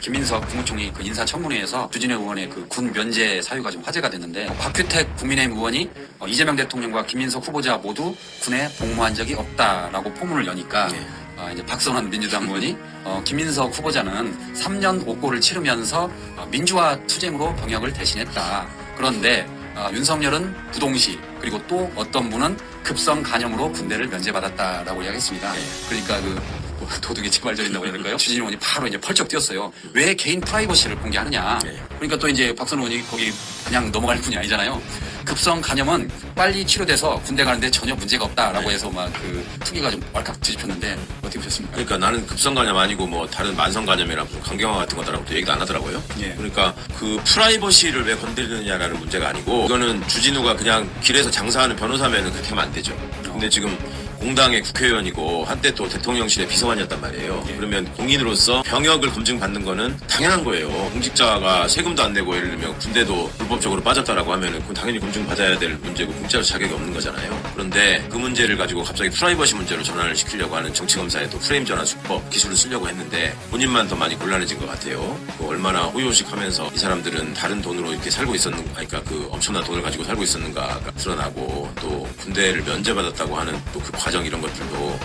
김민석 국무총리 그 인사청문회에서 주진우 의원의 그 군 면제 사유가 좀 화제가 됐는데 어, 박규택 국민의힘 의원이 어, 이재명 대통령과 김민석 후보자 모두 군에 복무한 적이 없다라고 포문을 여니까 네. 어, 이제 박선원 민주당 의원이 어, 김민석 후보자는 3년 옥고를 치르면서 어, 민주화 투쟁으로 병역을 대신했다. 그런데 어, 윤석열은 부동시 그리고 또 어떤 분은 급성 간염으로 군대를 면제받았다라고 이야기했습니다. 네. 그러니까 그 뭐, 도둑이 직발절인다고 해야 될까요? 주진우 의원이 바로 이제 펄쩍 뛰었어요. 왜 개인 프라이버시를 공개하느냐? 네. 그러니까 또 이제 박선우 의원이 거기 그냥 넘어갈 뿐이 아니잖아요. 급성 간염은 빨리 치료돼서 군대 가는데 전혀 문제가 없다라고 네. 해서 막 그 투기가 좀 왈칵 뒤집혔는데 어떻게 보셨습니까? 그러니까 나는 급성 간염 아니고 뭐 다른 만성 간염이랑 무슨 강경화 같은 거다라고 또 얘기도 안 하더라고요. 예. 그러니까 그 프라이버시를 왜 건드리느냐라는 문제가 아니고 이거는 주진우가 그냥 길에서 장사하는 변호사면은 그렇게 하면 안 되죠. 근데 지금 공당의 국회의원이고 한때 또 대통령실의 비서관이었단 말이에요. 예. 그러면 공인으로서 병역을 검증받는 거는 당연한 거예요. 공직자가 세금도 안 내고 예를 들면 군대도 불법적으로 빠졌다라고 하면은 그건 당연히 검증받아야 될 문제고 공짜로 자격이 없는 거잖아요. 그런데 그 문제를 가지고 갑자기 프라이버시 문제로 전환을 시키려고 하는 정치검사의 또 프레임 전환 수법 기술을 쓰려고 했는데 본인만 더 많이 곤란해진 것 같아요. 그 얼마나 호요식하면서 이 사람들은 다른 돈으로 이렇게 살고 있었는가, 그러니까 그 엄청난 돈을 가지고 살고 있었는가가 드러나고 또 군대를 면제받았다고 하는 또그 과정 이런 것들도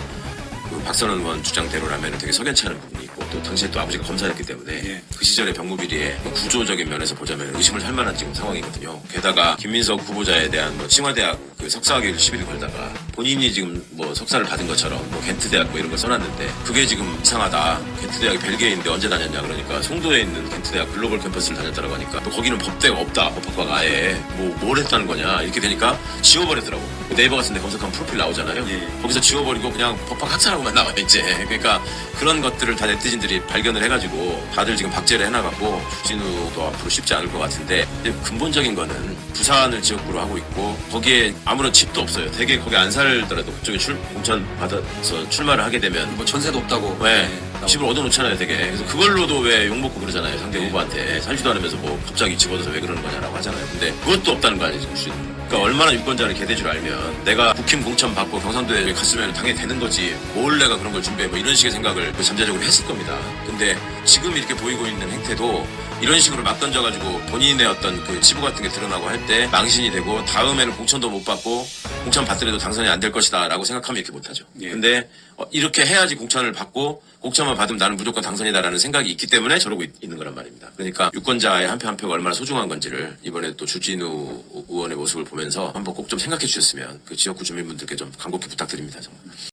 그 박선원 의원 주장대로라면 되게 석연치 않은 부분이 있고 또 당시에 또 아버지가 검사였기 때문에 예. 그 시절의 병무비리의 뭐 구조적인 면에서 보자면 의심을 할 만한 지금 상황이거든요. 게다가 김민석 후보자에 대한 뭐 칭화대학 그 석사학위를 시비를 걸다가 본인이 지금 뭐 석사를 받은 것처럼 뭐 겐트 대학 뭐 이런 걸 써놨는데 그게 지금 이상하다. 겐트 대학이 벨기에인데 언제 다녔냐 그러니까 송도에 있는 겐트 대학 글로벌 캠퍼스를 다녔다고 하니까 또 거기는 법대가 없다. 법학과가 아예 뭐 뭘 했다는 거냐 이렇게 되니까 지워버리더라고. 네이버 같은 데 검색하면 프로필 나오잖아요. 예. 거기서 지워버리고 그냥 법학 학사라고만 나와요 이제 그러니까 그런 것들을 다 네티즌들이 발견을 해가지고 다들 지금 박제를 해나가고 주진우도 앞으로 쉽지 않을 것 같은데 근본적인 거는 부산을 지역구로 하고 있고 거기에 아무런 집도 없어요 되게 거기 안 살더라도 그쪽에 출, 공천 받아서 출마를 하게 되면 뭐 전세도 없다고. 왜 네, 나오고. 집을 얻어놓잖아요 되게 그래서 그걸로도 왜 욕먹고 그러잖아요 상대 네. 후보한테 살지도 않으면서 뭐 갑자기 집 얻어서 왜 그러는 거냐라고 하잖아요 근데 그것도 없다는 거 지금 주진우 그러니까 얼마나 유권자를 개대 줄 알면 내가 국힘 공천 받고 경상도에 갔으면 당연히 되는 거지 뭘 내가 그런 걸 준비해 뭐 이런 식의 생각을 그 잠재적으로 했을 겁니다 근데 지금 이렇게 보이고 있는 행태도 이런 식으로 막 던져가지고 본인의 어떤 그 치부 같은 게 드러나고 할 때 망신이 되고 다음에는 공천도 못 받고 공천 받더라도 당선이 안 될 것이다 라고 생각하면 이렇게 못하죠 예. 근데 어, 이렇게 해야지 공천을 받고 공천만 받으면 나는 무조건 당선이다라는 생각이 있기 때문에 저러고 있, 는 거란 말입니다. 그러니까 유권자의 한 표 한 표가 얼마나 소중한 건지를 이번에 또 주진우 의원의 모습을 보면서 한번 꼭 좀 생각해 주셨으면 그 지역구 주민분들께 좀 간곡히 부탁드립니다. 정말.